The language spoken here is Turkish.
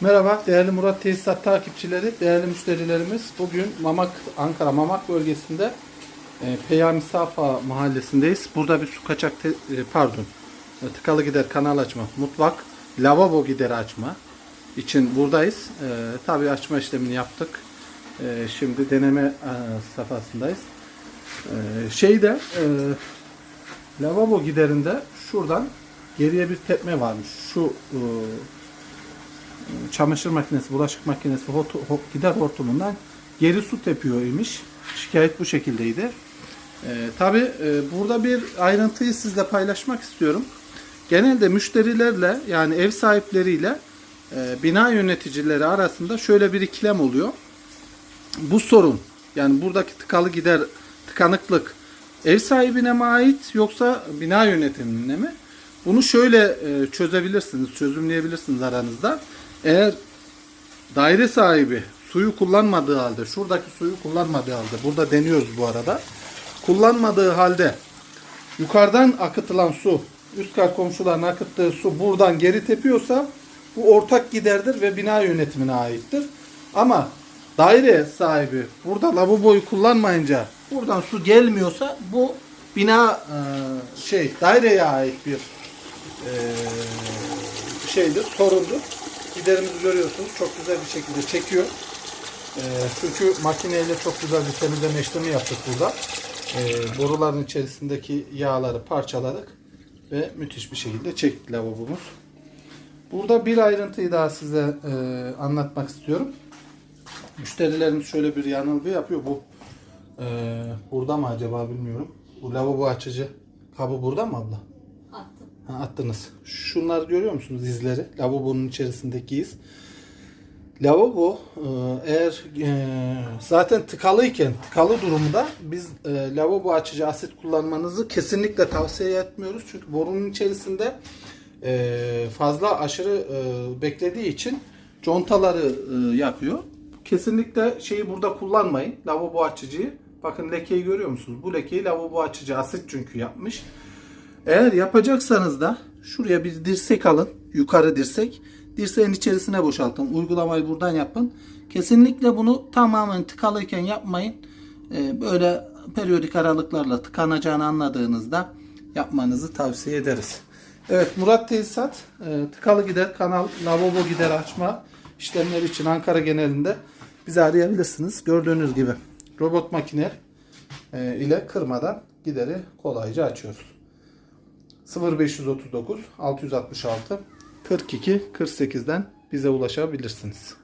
Merhaba değerli Murat Tesisat takipçileri, değerli müşterilerimiz. Bugün Mamak, Ankara Mamak bölgesinde e, Peyami Safa mahallesindeyiz. Burada bir su kaçak, te- e, pardon, e, tıkalı gider kanal açma, mutfak, lavabo gideri açma için buradayız. E, tabii açma işlemini yaptık. E, şimdi deneme e, safhasındayız. E, şeyde, e, lavabo giderinde şuradan geriye bir tepme varmış. Şu e, çamaşır makinesi, bulaşık makinesi hotu- ho- gider hortumundan geri su tepiyor imiş. Şikayet bu şekildeydi. Ee, Tabi burada bir ayrıntıyı sizle paylaşmak istiyorum. Genelde müşterilerle yani ev sahipleriyle e, bina yöneticileri arasında şöyle bir ikilem oluyor. Bu sorun yani buradaki tıkalı gider tıkanıklık ev sahibine mi ait yoksa bina yönetimine mi? Bunu şöyle e, çözebilirsiniz, çözümleyebilirsiniz aranızda. Eğer daire sahibi suyu kullanmadığı halde, şuradaki suyu kullanmadığı halde, burada deniyoruz bu arada. Kullanmadığı halde yukarıdan akıtılan su, üst kat komşuların akıttığı su buradan geri tepiyorsa bu ortak giderdir ve bina yönetimine aittir. Ama daire sahibi burada lavaboyu kullanmayınca buradan su gelmiyorsa bu bina e, şey daireye ait bir e, şeydir, sorundur. Giderimizi görüyorsunuz. Çok güzel bir şekilde çekiyor. E, çünkü makineyle çok güzel bir temizleme işlemi yaptık burada. E, boruların içerisindeki yağları parçaladık ve müthiş bir şekilde çekti lavabomuz. Burada bir ayrıntıyı daha size e, anlatmak istiyorum. Müşterilerimiz şöyle bir yanılgı yapıyor. Bu e, burada mı acaba bilmiyorum. Bu lavabo açıcı kabı burada mı abla? Ha, attınız. Şunları görüyor musunuz izleri? Lavabonun içerisindeki iz. Lavabo e, eğer e, zaten tıkalıyken tıkalı durumda biz e, lavabo açıcı asit kullanmanızı kesinlikle tavsiye etmiyoruz. Çünkü borunun içerisinde e, fazla aşırı e, beklediği için contaları e, yapıyor. Kesinlikle şeyi burada kullanmayın. Lavabo açıcıyı. Bakın lekeyi görüyor musunuz? Bu lekeyi lavabo açıcı asit çünkü yapmış. Eğer yapacaksanız da şuraya bir dirsek alın. Yukarı dirsek. Dirseğin içerisine boşaltın. Uygulamayı buradan yapın. Kesinlikle bunu tamamen tıkalıyken yapmayın. Ee, böyle periyodik aralıklarla tıkanacağını anladığınızda yapmanızı tavsiye ederiz. Evet Murat Tesisat e, tıkalı gider kanal lavabo gider açma işlemleri için Ankara genelinde bizi arayabilirsiniz. Gördüğünüz gibi robot makine e, ile kırmadan gideri kolayca açıyoruz. 0539 666 42 48'den bize ulaşabilirsiniz.